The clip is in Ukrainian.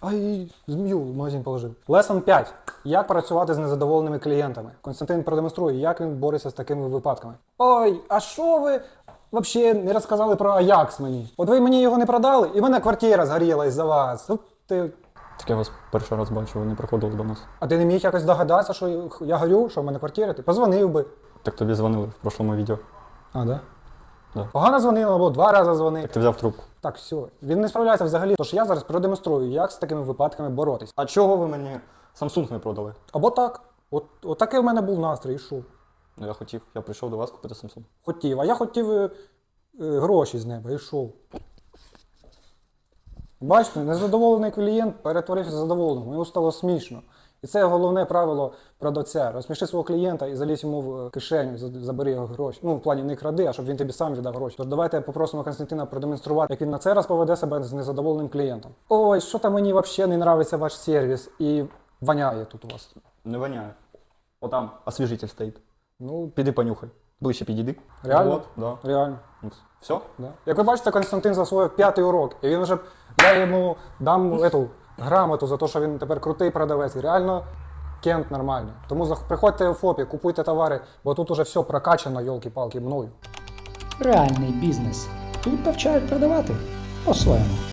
Ай, змію в магазин положив. Лесон 5. Як працювати з незадоволеними клієнтами? Константин продемонструє, як він бореться з такими випадками. Ой, а що ви взагалі не розказали про Аякс мені? От ви мені його не продали, і в мене квартира згоріла із-за вас. Ну, ти... Так я вас перший раз бачу, ви не приходили до нас. А ти не міг якось догадатися, що я горю, що в мене квартира? Ти позвонив би. Так тобі дзвонили в прошлому відео. А, да? Да. Погано дзвонив або два рази дзвонив. Так ти взяв трубку. Так, все. Він не справляється взагалі. Тож я зараз продемонструю, як з такими випадками боротись. А чого ви мені Samsung не продали? Або так. От, от такий в мене був настрій, і що? Ну я хотів, я прийшов до вас купити Samsung. Хотів, а я хотів е, е, гроші з неба, і йшов. Бачите, незадоволений клієнт перетворився в задоволеного, йому стало смішно. І це головне правило продавця. Розсміши свого клієнта і залізь йому в е, кишеню, забери його гроші. Ну, в плані не кради, а щоб він тобі сам віддав гроші. Тож давайте попросимо Константина продемонструвати, як він на цей раз поведе себе з незадоволеним клієнтом. Ой, що там мені взагалі не нравиться ваш сервіс і воняє тут у вас. Не воняє. Отам освіжитель стоїть. Ну, Піди понюхай. Ближче підійди. Реально? От, да. реально. Ну, Все? Да. Як ви бачите, Константин засвоїв п'ятий урок, і він вже я йому дам эту грамоту за те, що він тепер крутий продавець. Реально кент нормальний. Тому приходьте в ФОПі, купуйте товари, бо тут уже все прокачано, йолки-палки, мною. Реальний бізнес. Тут навчають продавати по-своєму.